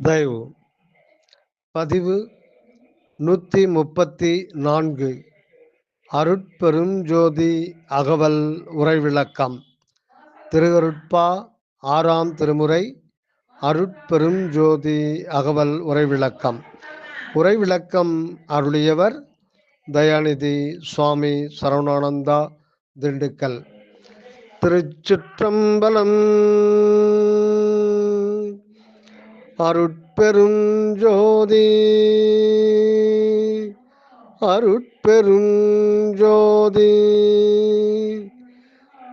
தயவு. பதிவு நூற்றி முப்பத்தி நான்கு அருட்பெருஞ்சோதி அகவல் உரைவிளக்கம் திருவருட்பா ஆறாம் திருமுறை. அருட்பெருஞ்சோதி அகவல் உரைவிளக்கம் உரைவிளக்கம் அருளியவர் தயாநிதி சுவாமி சரவணானந்தா திண்டுக்கல். திருச்சிற்றம்பலம் அருட்பெரும் ஜோதி. அருட்பெரும் ஜோதி.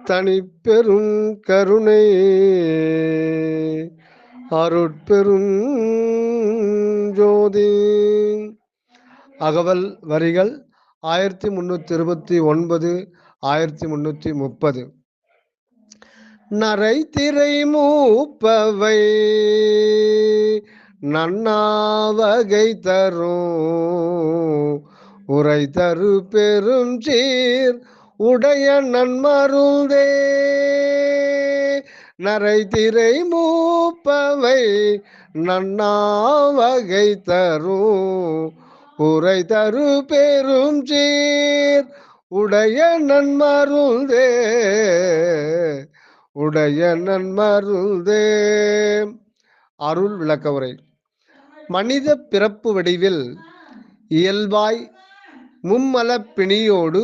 தனிப்பெரும் கருணை. அருட்பெரும் ஜோதி. அகவல் வரிகள் ஆயிரத்தி முன்னூற்றி இருபத்தி ஒன்பது ஆயிரத்தி முன்னூற்றி முப்பது. நரை திரை மூப்பவை நன்னாவகை தரும். உரை தரு பெரும் சீர் உடைய நன்மருந்தே நரை திரை மூப்பவை நன்னாவகை தரும். உரை தரு பெரும் சீர் உடைய நன்மருந்தே உடைய நன்மருதே அருள் விளக்க உரை. மனித பிறப்பு வடிவில் இயல்பாய் மும்மல பிணியோடு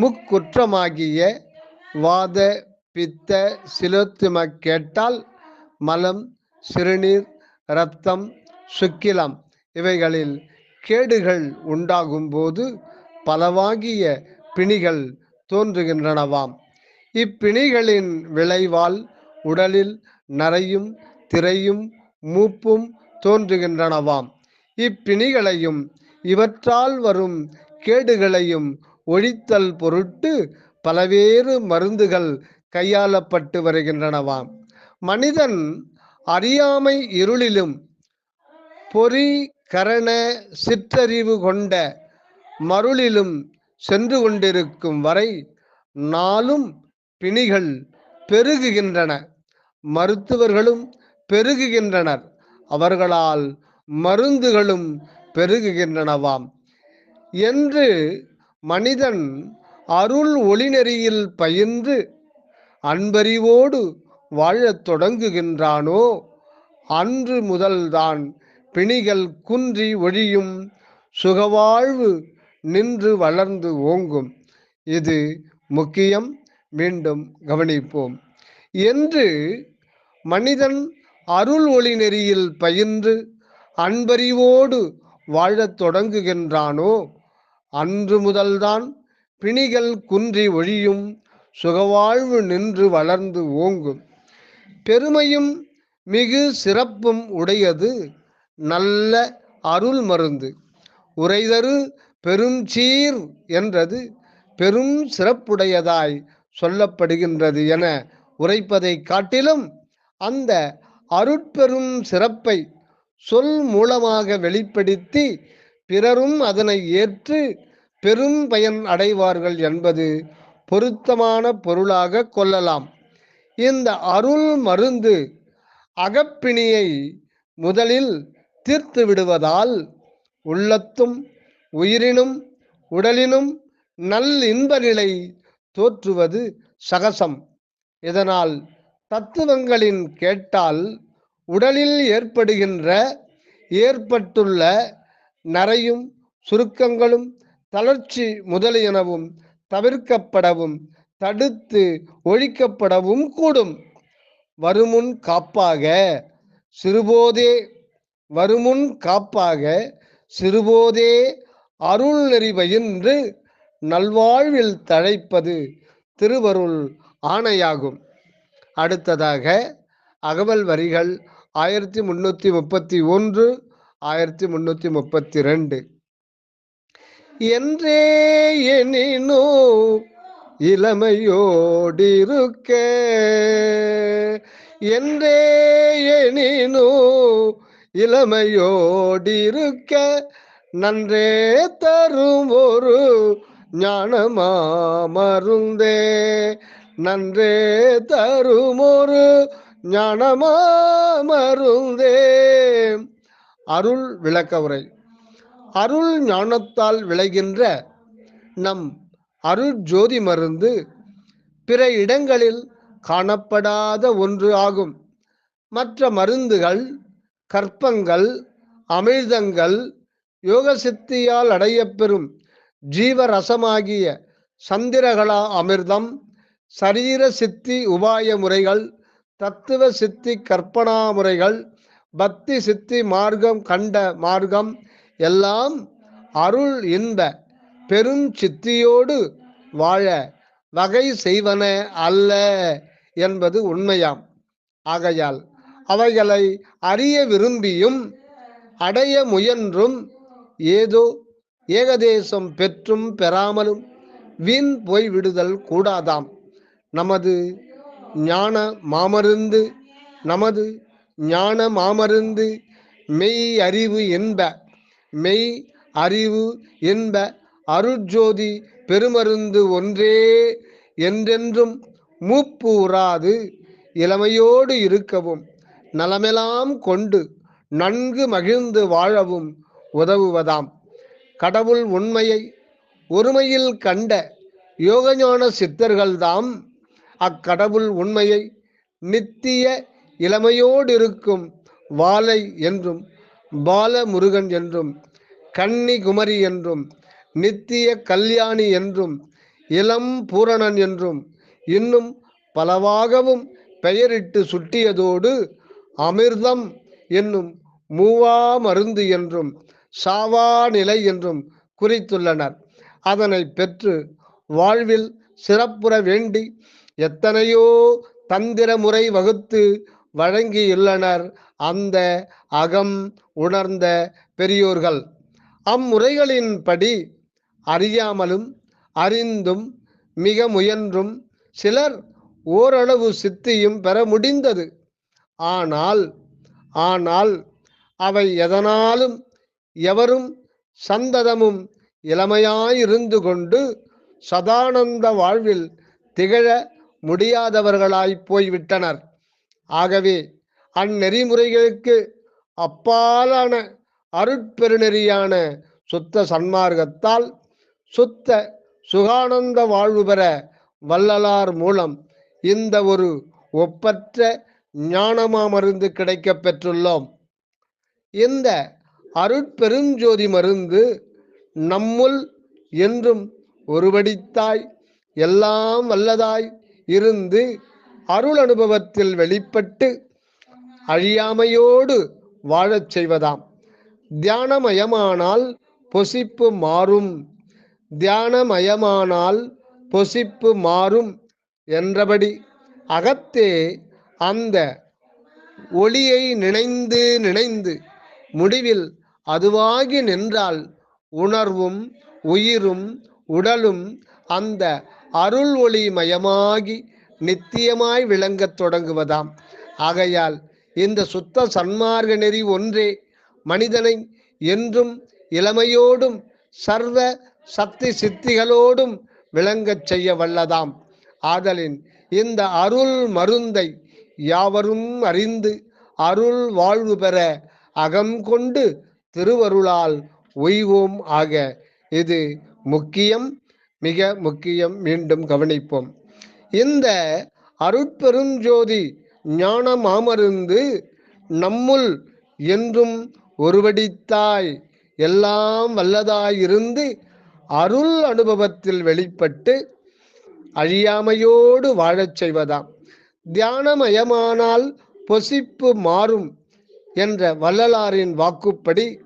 முக்குற்றமாகிய வாத பித்த சிலோத்தும கேட்டால் மலம் சிறுநீர் இரத்தம் சுக்கிலம் இவைகளில் கேடுகள் உண்டாகும் போது பலவாகிய பிணிகள் தோன்றுகின்றனவாம். இப்பிணிகளின் விளைவால் உடலில் நரையும் திரையும் மூப்பும் தோன்றுகின்றனவாம். இப்பிணிகளையும் இவற்றால் வரும் கேடுகளையும் ஒழித்தல் பொருட்டு பலவேறு மருந்துகள் கையாளப்பட்டு வருகின்றனவாம். மனிதன் அறியாமை இருளிலும் பொறி கரண சிற்றறிவு கொண்ட மருளிலும் சென்று கொண்டிருக்கும் வரை நாளும் பிணிகள் பெருகுகின்றன. மருத்துவர்களும் பெருகுகின்றனர். அவர்களால் மருந்துகளும் பெருகுகின்றனவாம். என்று மனிதன் அருள் ஒளிநெறியில் பயின்று அன்பறிவோடு வாழத் தொடங்குகின்றானோ அன்று முதல்தான் பிணிகள் குன்றி ஒழியும் சுகவாழ்வு நின்று வளர்ந்து ஓங்கும். இது முக்கியம். மீண்டும் கவனிப்போம். என்று மனிதன் அருள் ஒளி நெறியில் பயின்று அன்பறிவோடு வாழத் தொடங்குகின்றானோ அன்று முதல்தான் பிணிகள் குன்றி ஒழியும் சுகவாழ்வு நின்று வளர்ந்து ஓங்கும். பெருமையும் மிகு சிறப்பும் உடையது நல்ல அருள் மருந்து. உரைதரு பெருஞ்சீர் என்றது பெரும் சிறப்புடையதாய் சொல்லப்படுகின்றது என உரைப்பதை காட்டிலும் அந்த அருட்பெரும் சிறப்பை சொல் மூலமாக வெளிப்படுத்தி பிறரும் அதனை ஏற்று பெரும் பயன் அடைவார்கள் என்பது பொருத்தமான பொருளாக கொள்ளலாம். இந்த அருள் மருந்து அகப்பிணியை முதலில் தீர்த்து விடுவதால் உள்ளத்தும் உயிரினும் உடலினும் நல் இன்ப நிலை தோற்றுவது சகசம். இதனால் தத்துவங்களின் கேட்டால் உடலில் ஏற்படுகின்ற ஏற்பட்டுள்ள நரையும் சுருக்கங்களும் தளர்ச்சி முதலியனவும் தவிர்க்கப்படவும் தடுத்து ஒழிக்கப்படவும் கூடும். வருமுன் காப்பாக சிறுபோதே வருமுன் காப்பாக சிறுபோதே அருள் நெறிவை என்று நல்வாழ்வில் தழைப்பது திருவருள் ஆணையாகும். அடுத்ததாக அகவல் வரிகள் ஆயிரத்தி முன்னூத்தி முப்பத்தி ஒன்று ஆயிரத்தி முன்னூத்தி முப்பத்தி ரெண்டு. என்றே எனினோ இளமையோடிருக்க என்றே எனினோ இளமையோடிருக்க நன்றே தரும் ஒரு ஞானமாமருந்தே நன்றே தருமொரு ஞானமா மருந்தே அருள் விளக்க உரை அருள் ஞானத்தால் விளைகின்ற நம் அருள் ஜோதி மருந்து பிற இடங்களில் காணப்படாத ஒன்று ஆகும். மற்ற மருந்துகள் கற்பங்கள் அமிழ்தங்கள் யோக சித்தியால் அடையப்பெறும் ஜீவரசமாகிய சந்திரகலா அமிர்தம் சரீர சித்தி உபாய முறைகள் தத்துவ சித்தி கற்பனா முறைகள் பக்தி சித்தி மார்க்கம் கண்ட மார்க்கம் எல்லாம் அருள் இன்ப பெரும் சித்தியோடு வாழ வகை செய்வன அல்ல என்பது உண்மையாம். ஆகையால் அவைகளை அறிய விரும்பியும் அடைய முயன்றும் ஏதோ ஏகதேசம் பெற்றும் பெறாமலும் வீண் போய் விடுதல் கூடாதாம். நமது ஞான மாமருந்து நமது ஞான மாமருந்து மெய் அறிவு என்ப மெய் அறிவு என்ப அருட்ஜோதி பெருமருந்து ஒன்றே என்றென்றும் மூப்பூராது இளமையோடு இருக்கவும் நலமெல்லாம் கொண்டு நன்கு மகிழ்ந்து வாழவும் உதவுவதாம். கடவுள் உண்மையை ஒருமையில் கண்ட யோகஞான சித்தர்கள்தாம். அக்கடவுள் உண்மையை நித்திய இளமையோடு இருக்கும் வாலை என்றும் பாலமுருகன் என்றும் கன்னி குமரி என்றும் நித்திய கல்யாணி என்றும் இளம் பூரணன் என்றும் இன்னும் பலவாகவும் பெயரிட்டு சுட்டியதோடு அமிர்தம் என்னும் மூவா மருந்து என்றும் சாவா நிலை என்றும் குறித்துள்ளனர். அதனை பெற்று வாழ்வில் சிறப்புற வேண்டி எத்தனையோ தந்திர முறை வகுத்து வழங்கியுள்ளனர் அந்த அகம் உணர்ந்த பெரியோர்கள். அம்முறைகளின்படி அறியாமலும் அறிந்தும் மிக முயன்றும் சிலர் ஓரளவு சித்தியும் பெற முடிந்தது. ஆனால் ஆனால் அவை எதனாலும் எவரும் சந்ததமும் இளமையாயிருந்து கொண்டு சதானந்த வாழ்வில் திகழ முடியாதவர்களாய் போய்விட்டனர். ஆகவே அந்நெறிமுறைகளுக்கு அப்பாலான அருட்பெருநெறியான சுத்த சன்மார்க்கத்தால் சுத்த சுகானந்த வாழ்வு பெற வள்ளலார் மூலம் இந்த ஒரு ஒப்பற்ற ஞானமா மருந்து கிடைக்கப் பெற்றுள்ளோம். இந்த அருட்பெருஞ்சோதி மருந்து நம்முள் என்றும் ஒருபடித்தாய் எல்லாம் வல்லதாய் இருந்து அருள் அனுபவத்தில் வெளிப்பட்டு அழியாமையோடு வாழச் செய்வதாம். தியானமயமானால் பொசிப்பு மாறும் தியானமயமானால் பொசிப்பு மாறும் என்றபடி அகத்தே அந்த ஒளியை நினைந்து நினைந்து முடிவில் அதுவாகி நின்றால் உணர்வும் உயிரும் உடலும் அந்த அருள் ஒளி மயமாகி நித்தியமாய் விளங்கத் தொடங்குவதாம். ஆகையால் இந்த சுத்த சன்மார்க்க நெறி ஒன்றே மனிதனை என்றும் இளமையோடும் சர்வ சக்தி சித்திகளோடும் விளங்கச் செய்ய வல்லதாம். ஆதலின் இந்த அருள் மருந்தை யாவரும் அறிந்து அருள் வாழ்வு பெற அகம் கொண்டு திருவருளால் உய்வோம் ஆக இது முக்கியம் மிக முக்கியம் மீண்டும் கவனிப்போம். இந்த அருட்பெருஞ்சோதி ஞான மாமருந்து நம்முள் என்றும் ஒருவடித்தாய் எல்லாம் வல்லதாயிருந்து அருள் அனுபவத்தில் வெளிப்பட்டு அழியாமையோடு வாழச் செய்வதாம். தியானமயமானால் பொசிப்பு மாறும். என்ற வள்ளலாரின் வாக்குப்படி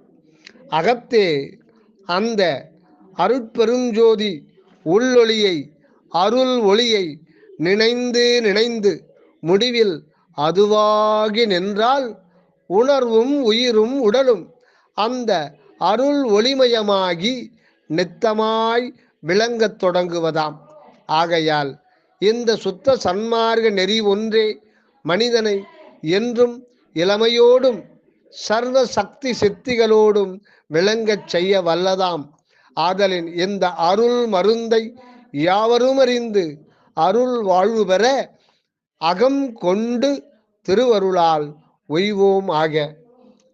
அகத்தே அந்த அருட்பெருஞ்சோதி உள்ளொளியை அருள் ஒளியை நினைந்து நினைந்து முடிவில் அதுவாகி நின்றால் உணர்வும் உயிரும் உடலும் அந்த அருள் ஒளிமயமாகி நித்தமாய் விளங்கத் தொடங்குவதாம். ஆகையால் இந்த சுத்த சன்மார்க்க நெறி ஒன்றே மனிதனை என்றும் இளமையோடும் சர்வ சக்தி சித்திகளோடும் விளங்கச் செய்ய வல்லதாம். ஆதலின் இந்த அருள் மருந்தை யாவரும் அறிந்து அருள் வாழ்வு பெற அகம் கொண்டு திருவருளால் ஒய்வோம் ஆக.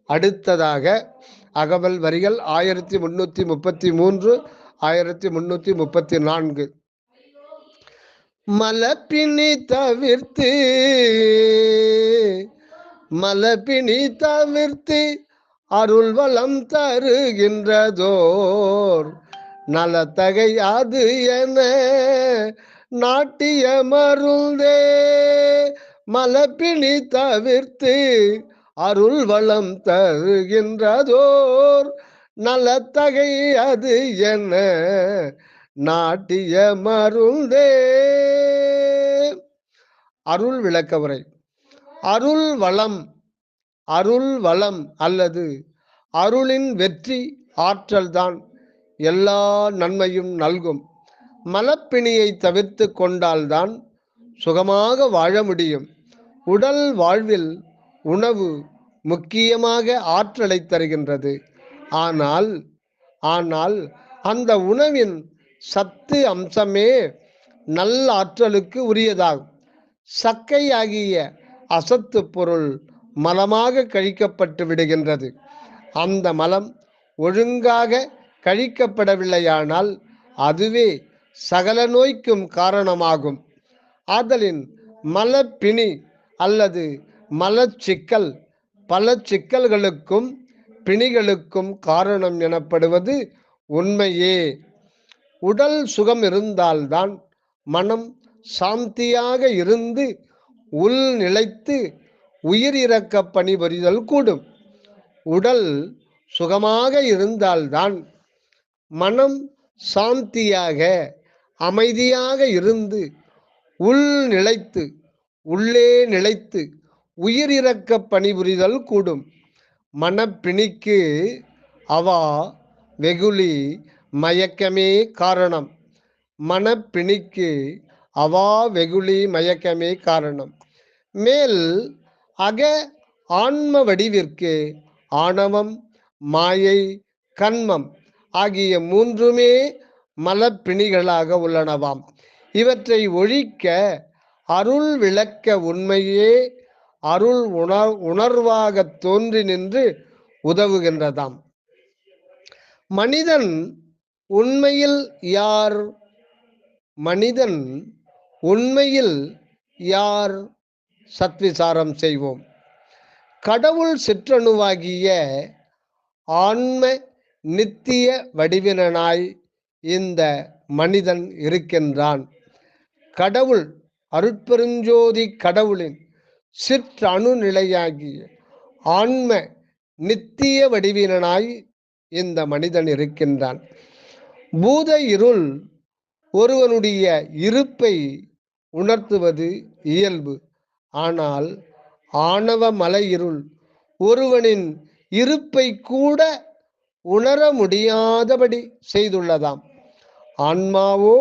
அடுத்ததாக அகவல் வரிகள் ஆயிரத்தி முன்னூத்தி முப்பத்தி மூன்று ஆயிரத்தி முன்னூத்தி முப்பத்தி நான்கு. மலப்பினி தவிர்த்து மலப்பினி தவிர்த்து அருள் வளம் தருகின்றதோர். நலத்தகை அது என நாட்டிய மருந்தே மலப்பினி தவிர்த்து அருள் வளம் தருகின்றதோர். நலத்தகை அது என்ன நாட்டிய மருந்தே அருள் விளக்க உரை அருள் வளம் அருள் வளம் அல்லது அருளின் வெற்றி ஆற்றல்தான் எல்லா நன்மையும் நல்கும். மலப்பிணியை தவிர்த்து கொண்டால்தான் சுகமாக வாழ முடியும். உடல் வாழ்வில் உணவு முக்கியமாக ஆற்றலை தருகின்றது. ஆனால் ஆனால் அந்த உணவின் சத்து அம்சமே நல்ல ஆற்றலுக்கு உரியதாகும். சக்கை ஆகிய அசத்து பொருள் மலமாக கழிக்கப்பட்டு விடுகின்றது. அந்த மலம் ஒழுங்காக கழிக்கப்படவில்லையானால் அதுவே சகல நோய்க்கும் காரணமாகும். ஆதலின் மலப்பிணி அல்லது மலச்சிக்கல் பல சிக்கல்களுக்கும் பிணிகளுக்கும் காரணம் எனப்படுவது உண்மையே. உடல் சுகம் இருந்தால்தான் மனம் சாந்தியாக இருந்து உள் நிலைத்து உயிர் இறக்க பணிபுரிதல் கூடும். உடல் சுகமாக இருந்தால்தான் மனம் சாந்தியாக அமைதியாக இருந்து உள் நிலைத்து உள்ளே நிலைத்து உயிர் இறக்க பணிபுரிதல் கூடும். மனப்பிணிக்கு அவா வெகுளி மயக்கமே காரணம். மனப்பிணிக்கு அவா வெகுளி மயக்கமே காரணம். மேல் அக ஆன்ம வடிவிற்கு ஆணவம் மாயை கண்மம் ஆகிய மூன்றுமே மலப்பிணிகளாக உள்ளனவாம். இவற்றை ஒழிக்க அருள் விளக்க உண்மையே அருள் உணர் உணர்வாக தோன்றி நின்று உதவுகின்றதாம். மனிதன் உண்மையில் யார்? மனிதன் உண்மையில் யார் சத்விசாரம் செய்வோம்? கடவுள் சிற்றணுவாகிய ஆன்ம நித்திய வடிவினனாய் இந்த மனிதன் இருக்கின்றான். கடவுள் அருட்பெருஞ்சோதி கடவுளின் சிற்றணு நிலையாகிய ஆன்ம நித்திய வடிவினனாய் இந்த மனிதன் இருக்கின்றான். பூத இருள் ஒருவனுடைய இருப்பை உணர்த்துவது இயல்பு. ஆனால் ஆணவ மலையிருள் ஒருவனின் இருப்பை கூட உணர முடியாதபடி செய்துள்ளதாம். ஆன்மாவோ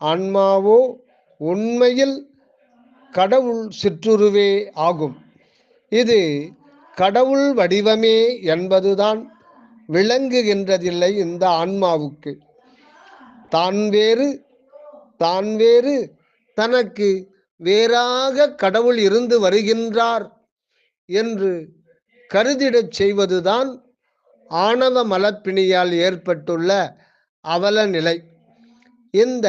ஆன்மாவோ உண்மையில் கடவுள் சிற்றுருவே ஆகும். இது கடவுள் வடிவமே என்பதுதான் விளங்குகின்றதில்லை இந்த ஆன்மாவுக்கு. தான் வேறு தான் வேறு தனக்கு வேறாக கடவுள் இருந்து வருகின்றார் என்று கருதிடச் செய்வதுதான் ஆணவ மலப்பிணியால் ஏற்பட்டுள்ள அவல நிலை. இந்த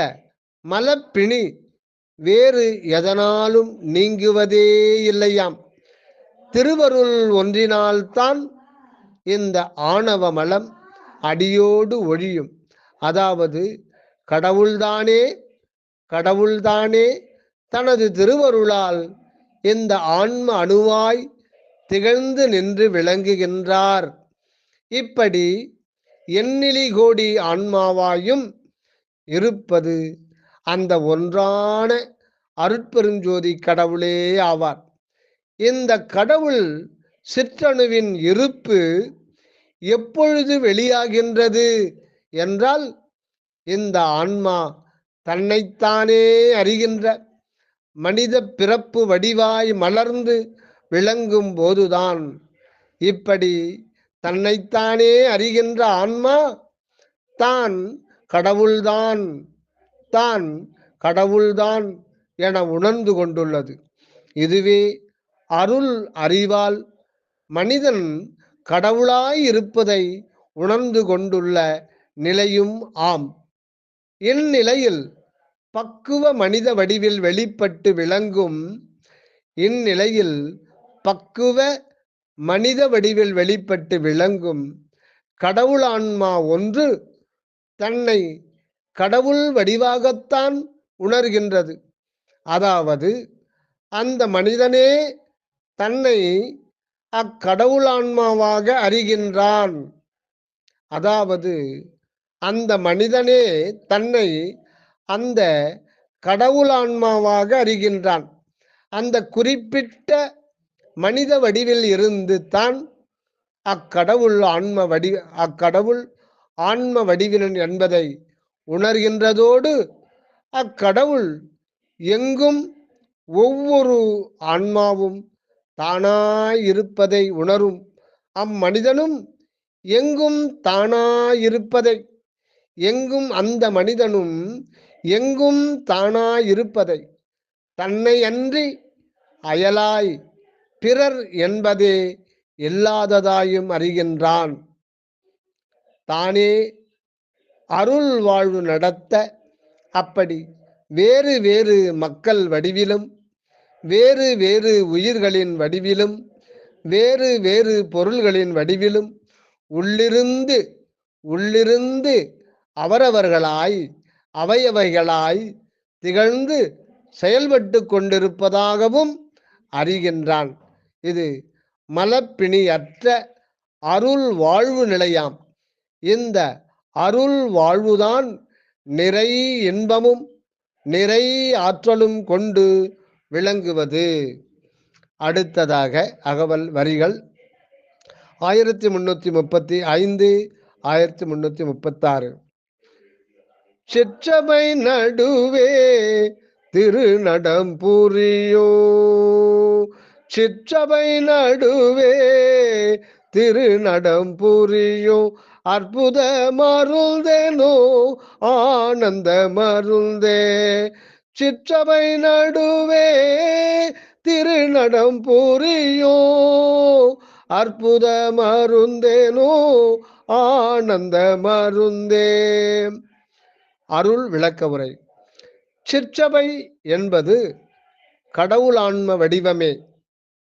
மலப்பிணி வேறு எதனாலும் நீங்குவதே இல்லையாம். திருவருள் ஒன்றினால்தான் இந்த ஆணவ மலம் அடியோடு ஒழியும். அதாவது கடவுள்தானே கடவுள்தானே தனது திருவருளால் இந்த ஆன்ம அணுவாய் திகழ்ந்து நின்று விளங்குகின்றார். இப்படி எண்ணிலி கோடி ஆன்மாவாயும் இருப்பது அந்த ஒன்றான அருட்பெருஞ்சோதி கடவுளே ஆவார். இந்த கடவுள் சிற்றணுவின் இருப்பு எப்பொழுது வெளியாகின்றது என்றால் இந்த ஆன்மா தன்னைத்தானே அறிகின்ற மனித பிறப்பு வடிவாய் மலர்ந்து விளங்கும் போதுதான். இப்படி தன்னைத்தானே அறிகின்ற ஆன்மா தான் கடவுள்தான் தான் கடவுள்தான் என உணர்ந்து கொண்டுள்ளது. இதுவே அருள் அறிவால் மனிதன் கடவுளாய் இருப்பதை உணர்ந்து கொண்டுள்ள நிலையும் ஆம். இந்நிலையில் பக்குவ மனித வடிவில் வெளிப்பட்டு விளங்கும் இந்நிலையில் பக்குவ மனித வடிவில் வெளிப்பட்டு விளங்கும் கடவுள் ஆன்மா ஒன்று தன்னை கடவுள் வடிவாகத்தான் உணர்கின்றது. அதாவது அந்த மனிதனே தன்னை அக்கடவுள் ஆன்மாவாக அறிகின்றான். அதாவது அந்த மனிதனே தன்னை அந்த கடவுள் ஆன்மாவாக அறிகின்றான். அந்த குறிப்பிட்ட மனித வடிவில் இருந்து தான் அக்கடவுள் ஆன்ம வடி அக்கடவுள் ஆன்ம வடிவினன் என்பதை உணர்கின்றதோடு அக்கடவுள் எங்கும் ஒவ்வொரு ஆன்மாவும் தானாயிருப்பதை உணரும். அம்மனிதனும் எங்கும் தானாயிருப்பதை எங்கும் அந்த மனிதனும் எங்கும் தானாயிருப்பதை தன்னை அன்றி அயலாய் பிறர் என்பதே இல்லாததாயும் அறிகின்றான். தானே அருள் வாழ்வு நடத்த அப்படி வேறு வேறு மக்கள் வடிவிலும் வேறு வேறு உயிர்களின் வடிவிலும் வேறு வேறு பொருள்களின் வடிவிலும் உள்ளிருந்து உள்ளிருந்து அவரவர்களாய் அவையவைகளாய் திகழ்ந்து செயல்பட்டு கொண்டிருப்பதாகவும் அறிகின்றான். இது மலப்பிணியற்ற அருள் வாழ்வு நிலையாம். இந்த அருள் வாழ்வுதான் நிறை இன்பமும் நிறை ஆற்றலும் கொண்டு விளங்குவது. அடுத்ததாக அகவல் வரிகள். ஆயிரத்தி முன்னூத்தி முப்பத்தி ஐந்து ஆயிரத்தி முன்னூத்தி முப்பத்தாறு. செச்சபை நடுவே திருநடம் புரியோ. சிற்றபை நடுவே திருநடம் புரியோ. அற்புத மருந்தேனோ ஆனந்த மருந்தே சிற்றபை நடுவே திருநடம் புரியோ. அற்புத மருந்தேனோ ஆனந்த மருந்தே அருள் விளக்க உரை. சிற்சபை என்பது கடவுள் ஆன்ம வடிவமே.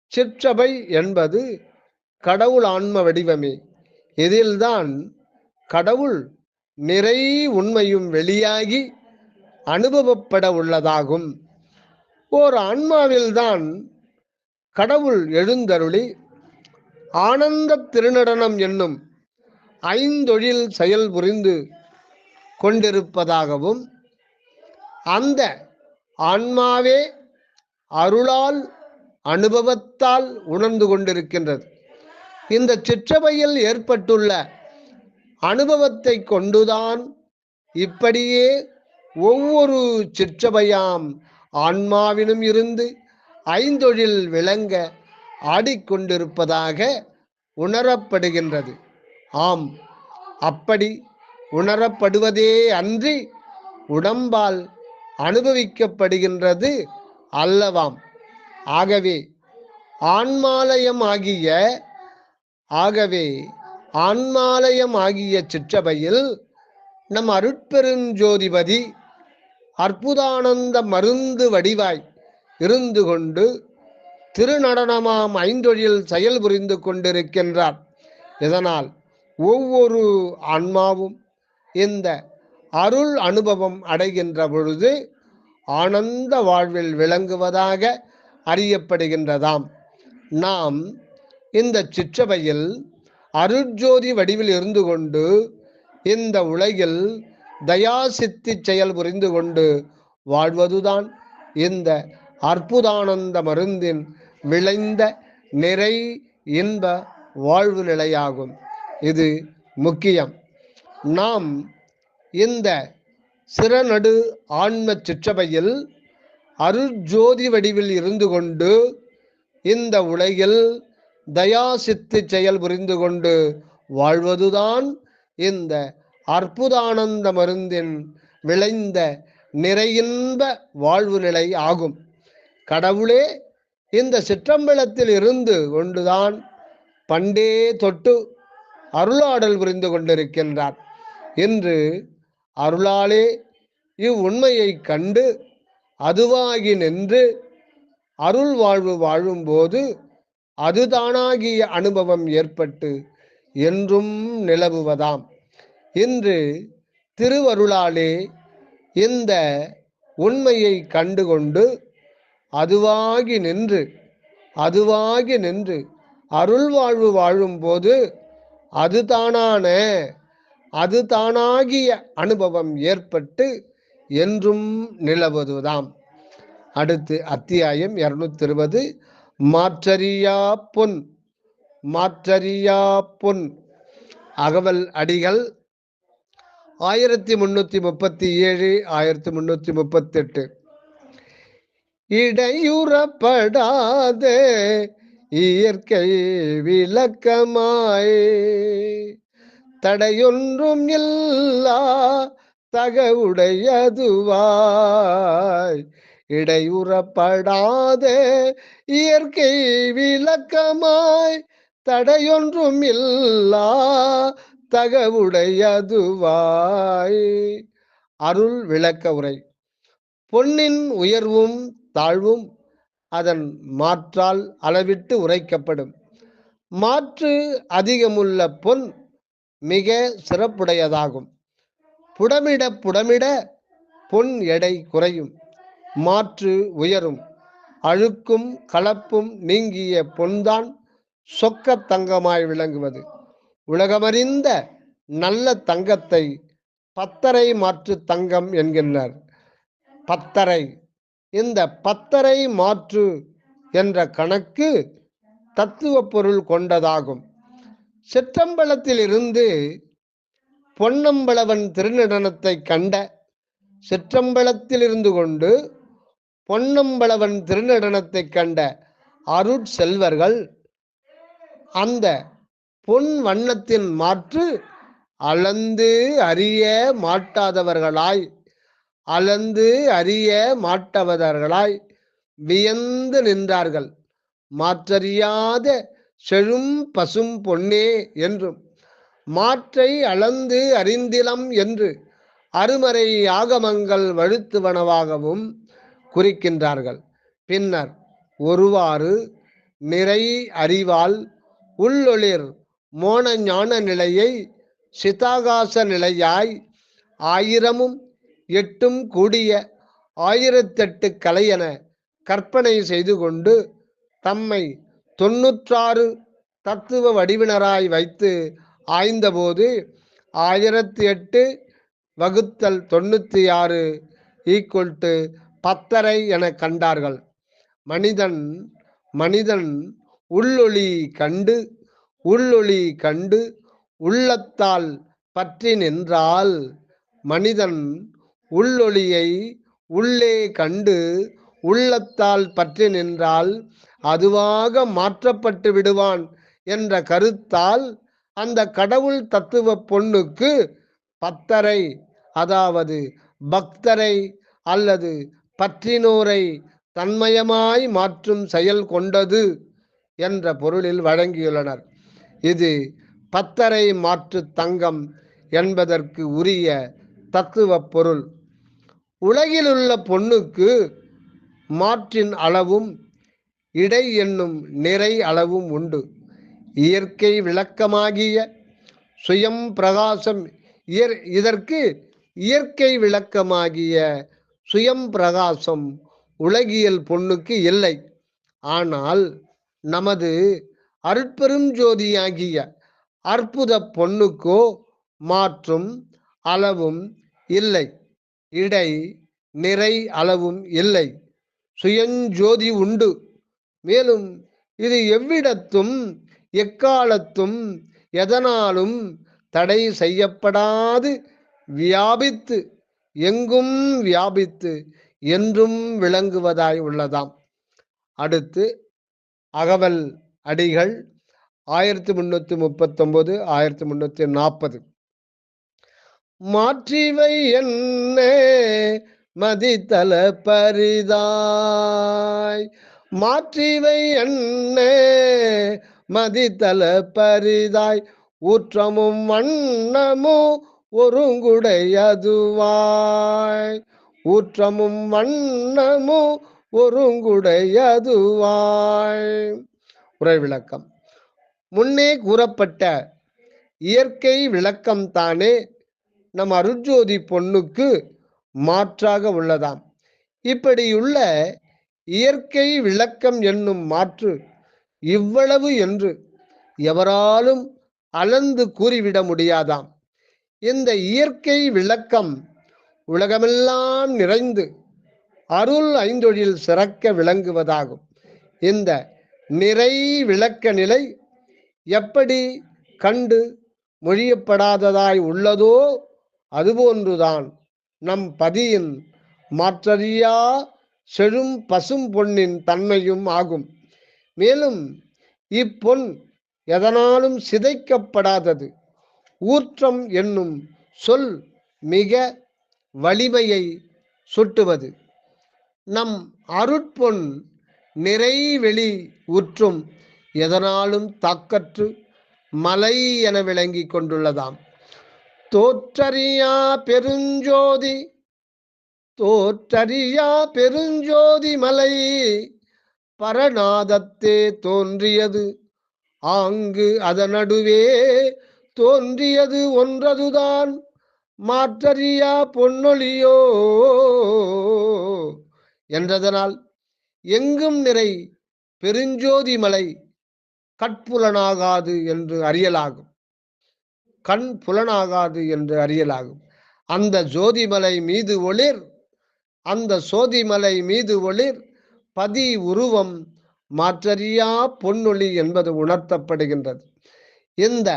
சிற்சபை என்பது கடவுள் ஆன்ம வடிவமே. இதில்தான் கடவுள் நிறை உண்மையும் வெளியாகி அனுபவப்பட உள்ளதாகும். ஓர் ஆன்மாவில்தான் கடவுள் எழுந்தருளி ஆனந்த திருநடனம் என்னும் ஐந்தொழில் செயல் புரிந்து கொண்டிருப்பதாகவும் அந்த ஆன்மாவே அருளால் அனுபவத்தால் உணர்ந்து கொண்டிருக்கின்றது. இந்த சிற்றபையில் ஏற்பட்டுள்ள அனுபவத்தை கொண்டுதான் இப்படியே ஒவ்வொரு சிற்றவையாம் ஆன்மாவினும் இருந்து ஐந்தொழில் விளங்க ஆடிக்கொண்டிருப்பதாக உணரப்படுகின்றது. ஆம் அப்படி உணரப்படுவதே அன்றி உடம்பால் அனுபவிக்கப்படுகின்றது அல்லவாம். ஆகவே ஆன்மாலயம் ஆகிய ஆகவே ஆன்மாலயம் ஆகிய சிற்றபையில் நம் அருட்பெருஞ்சோதிபதி அற்புதானந்த மருந்து வடிவாய் இருந்து கொண்டு திருநடனமாம் ஐந்தொழில் செயல் புரிந்து கொண்டிருக்கின்றார். இதனால் ஒவ்வொரு ஆன்மாவும் இந்த அருள் அனுபவம் அடைகின்ற பொழுது ஆனந்த வாழ்வில் விளங்குவதாக அறியப்படுகின்றதாம். நாம் இந்த சிற்றபையில் அருட்ஜோதி வடிவில் இருந்து கொண்டு இந்த உலகில் தயாசித்தி செயல் புரிந்து கொண்டு வாழ்வதுதான் இந்த அற்புதானந்த மருந்தின் விளைந்த நிறை இன்ப வாழ்வு நிலையாகும். இது முக்கியம். நாம் இந்த சிறநடு ஆன்ம சிற்றபையில் அருஜோதி வடிவில் இருந்து கொண்டு இந்த உலகில் தயாசித்து செயல் புரிந்து கொண்டு வாழ்வதுதான் இந்த அற்புதானந்த மருந்தின் விளைந்த நிறையின்ப வாழ்வு நிலை ஆகும். கடவுளே இந்த சிற்றம்பலத்தில் இருந்து கொண்டுதான் பண்டே தொட்டு அருளாடல் புரிந்து கொண்டிருக்கின்றார். என்று அருளாலே இவ்வுண்மையை கண்டு அதுவாகி நின்று அருள் வாழ்வு வாழும்போது அதுதானாகிய அனுபவம் ஏற்பட்டு என்றும் நிலவுவதாம். இன்று திருவருளாலே இந்த உண்மையை கண்டுகொண்டு அதுவாகி நின்று அதுவாகி நின்று அருள் வாழ்வு வாழும்போது அதுதானான அது தானாகிய அனுபவம் ஏற்பட்டு என்றும் நிலவுவதுதாம். அடுத்து அத்தியாயம் இருநூத்தி இருபது மாற்றறியா பொன் மாற்றறியா பொன். அகவல் அடிகள் ஆயிரத்தி முன்னூத்தி முப்பத்தி ஏழு ஆயிரத்தி முன்னூத்தி முப்பத்தி எட்டு இடையுறப்படாத இயற்கை விளக்கமாய். தடையொன்றும் இல்லா தகவுடையதுவாய். இடையுறப்படாத இயற்கை விளக்கமாய். தடையொன்றும் இல்லா தகவுடையதுவாய். அருள் விளக்க உரை. பொன்னின் உயர்வும் தாழ்வும் அதன் மாற்றால் அளவிட்டு உரைக்கப்படும். மாற்று அதிகமுள்ள பொன் மிக சிறப்புடையதாகும். புடமிட புடமிட பொன் எடை குறையும். மாற்று உயரும். அழுக்கும் கலப்பும் நீங்கிய பொன்தான் சொக்க தங்கமாய் விளங்குவது. உலகமறிந்த நல்ல தங்கத்தை பத்தரை மாற்று தங்கம் என்கின்றனர் பத்தரை. இந்த பத்தரை மாற்று என்ற கணக்கு தத்துவ பொருள் கொண்டதாகும். சிற்றம்பலத்தில் இருந்து பொன்னம்பலவன் திருநடனத்தை கண்ட சிற்றம்பலத்தில் இருந்து கொண்டு பொன்னம்பளவன் திருநடனத்தை கண்ட அருட்செல்வர்கள் அந்த பொன் வண்ணத்தின் மாற்று அளந்து அறிய மாட்டாதவர்களாய் அளந்து அறிய மாட்டவதர்களாய் வியந்து நின்றார்கள். மாற்றறியாத செழும் பசும் பொன்னே என்றும் மாற்றை அளந்து அறிந்திலம் என்று அருமறை ஆகமங்கள் வழுத்துவனவாகவும் குறிக்கின்றார்கள். பின்னர் ஒருவாறு நிறை அறிவால் உள்ளொளிர் மோன ஞான நிலையை சிதாகாச நிலையாய் ஆயிரமும் எட்டும் கூடிய ஆயிரத்தெட்டு கலையென கற்பனை செய்து கொண்டு தம்மை தொன்னூற்றாறு தத்துவ வடிவினராய் வைத்து ஆய்ந்தபோது ஆயிரத்தி எட்டு வகுத்தல் தொண்ணூற்றி ஆறு ஈக்குவல் டு பத்தரை என கண்டார்கள். மனிதன் மனிதன் உள்ளொளி கண்டு உள்ளொளி கண்டு உள்ளத்தால் பற்றி நின்றால் மனிதன் உள்ளொளியை உள்ளே கண்டு உள்ளத்தால் பற்றி நின்றால் அதுவாக மாற்றப்பட்டு விடுவான் என்ற கருத்தால் அந்த கடவுள் தத்துவ பொண்ணுக்கு பத்தரை அதாவது பக்தரை அல்லது பற்றினோரை தன்மயமாய் மாற்றும் செயல் கொண்டது என்ற பொருளில் வழங்கியுள்ளனர். இது பத்தரை மாற்று தங்கம் என்பதற்கு உரிய தத்துவ பொருள். உலகிலுள்ள பொண்ணுக்கு மாற்றின் அளவும் இடை என்னும் நிறை அளவும் உண்டு. இயற்கை விளக்கமாகிய சுயம் பிரகாசம் இயற் இதற்கு இயற்கை விளக்கமாகிய சுயம் பிரகாசம் உலகியல் பொண்ணுக்கு இல்லை. ஆனால் நமது அருட்பெரும் ஜோதியாகிய அற்புத பொண்ணுக்கோ மாற்றும் அளவும் இல்லை. இடை நிறை அளவும் இல்லை. சுயஞ்சோதி உண்டு. மேலும் இது எவ்விடத்தும் எக்காலத்தும் எதனாலும் தடை செய்யப்படாது. வியாபித்து எங்கும் வியாபித்து என்றும் விளங்குவதாய் உள்ளதாம். அடுத்து அகவல் அடிகள் ஆயிரத்தி முன்னூத்தி முப்பத்தொன்பது ஆயிரத்தி முன்னூத்தி நாற்பது. மாற்றிவை என்ன மதித்தல பரிதாய். மாற்றிவை என்ன மதித்தல பரிதாய் ஊற்றமும் வண்ணமும் ஒருங்குடையதுவாய் ஊற்றமும் வண்ணமும் ஒருங்குடையதுவாய் உரை விளக்கம் முன்னே கூறப்பட்ட இயற்கை விளக்கம் தானே நம் அருட்ஜோதி பொண்ணுக்கு மாற்றாக உள்ளதாம். இப்படியுள்ள இயற்கை விளக்கம் என்னும் மாற்று இவ்வளவு என்று எவராலும் அளந்து கூறிவிட முடியாதாம். இந்த இயற்கை விளக்கம் உலகமெல்லாம் நிறைந்து அருள் ஐந்தொழில் சிறக்க விளங்குவதாகும். இந்த நிறை விளக்க நிலை எப்படி கண்டு மொழியப்படாததாய் உள்ளதோ அதுபோன்றுதான் நம் பதியின் மாற்றறியா செழும் பசும் பொன்னின் தன்மையும் ஆகும். மேலும் இப்பொன் எதனாலும் சிதைக்கப்படாதது. ஊற்றம் என்னும் சொல் மிக வலிமையை சுட்டுவது. நம் அருட்பொன் நிறைவெளி ஊற்றும் எதனாலும் தாக்கற்று மலை என விளங்கி கொண்டுள்ளதாம். தோற்றறியா பெருஞ்சோதி தோற்றறியா பெருஞ்சோதி மலை பரநாதத்தே தோன்றியது. ஆங்கு அதனடுவே தோன்றியது ஒன்றதுதான். மாற்றறியா பொன்னொழியோ என்றதனால் எங்கும் நிறை பெருஞ்சோதி மலை கட்புலனாகாது என்று அறியலாகும். கண் புலனாகாது என்று அறியலாகும். அந்த ஜோதிமலை மீது ஒளிர் அந்த சோதிமலை மீது ஒளிர் பதி உருவம் மாற்றறியா பொன்னொளி என்பது உணர்த்தப்படுகின்றது. இந்த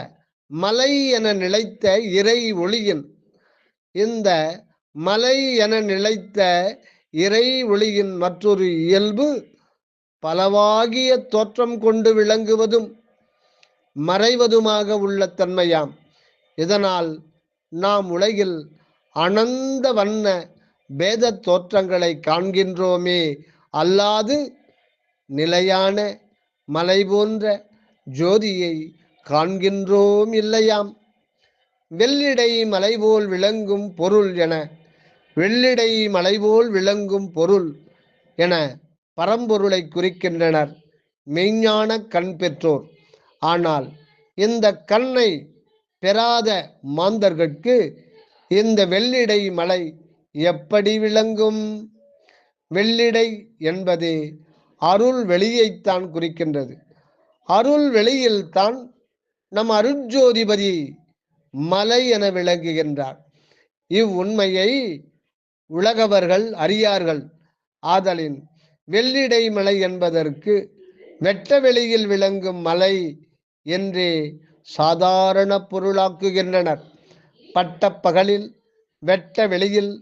மலை என நிலைத்த இறை ஒளியின் இந்த மலை என நிலைத்த இறை ஒளியின் மற்றொரு இயல்பு பலவாகிய தோற்றம் கொண்டு விளங்குவதும் மறைவதுமாக உள்ள தன்மையாம். இதனால் நாம் உலகில் அனந்த வண்ண பேத தோற்றங்களை காண்கின்றோமே. அல்லாது நிலையான மலை போன்ற ஜோதியை காண்கின்றோம் இல்லையாம். வெள்ளிடை மலை போல் விளங்கும் பொருள் என வெள்ளிடை மலை போல் விளங்கும் பொருள் என பரம்பொருளை குறிக்கின்றனர். மெய்ஞான கண் பெற்றோர். ஆனால் இந்த கண்ணை பெறாத மாந்தர்கட்கு இந்த வெள்ளிடை மலை எப்படி விளங்கும்? வெள்ளிடை என்பது அருள் வெளியைத்தான் குறிக்கின்றது. அருள் வெளியில்தான் நம் அருட்ஜோதிபதி மலை என விளங்குகின்றார். இவ்வுண்மையை உலகவர்கள் அறியார்கள். ஆதலின் வெள்ளிடை மலை என்பதற்கு வெட்ட வெளியில் விளங்கும் மலை என்றே சாதாரண பொருளாக்குகின்றனர். பட்ட பகலில் வெட்ட வெளியில்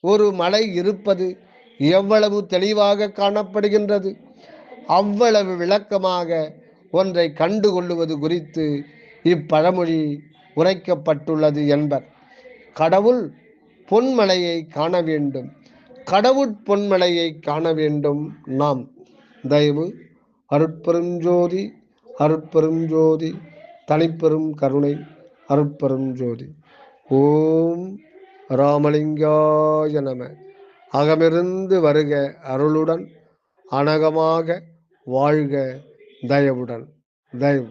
ஒரு மலை இருப்பது எவ்வளவு தெளிவாக காணப்படுகின்றது? அவ்வளவு விளக்கமாக ஒன்றை கண்டுகொள்ளுவது குறித்து இப்பழமொழி உரைக்கப்பட்டுள்ளது என்பர். கடவுள் பொன்மலையை காண வேண்டும். கடவுள் பொன்மலையை காண வேண்டும் நாம். தயவு அருட்பெருஞ்சோதி அருட்பெருஞ்சோதி தனிப்பெரும் கருணை அருட்பெரும் ஜோதி. ஓம் ராமலிங்காய நம. அகமிருந்து வருக அருளுடன் அனகமாக வாழ்க தயவுடன். தயவு.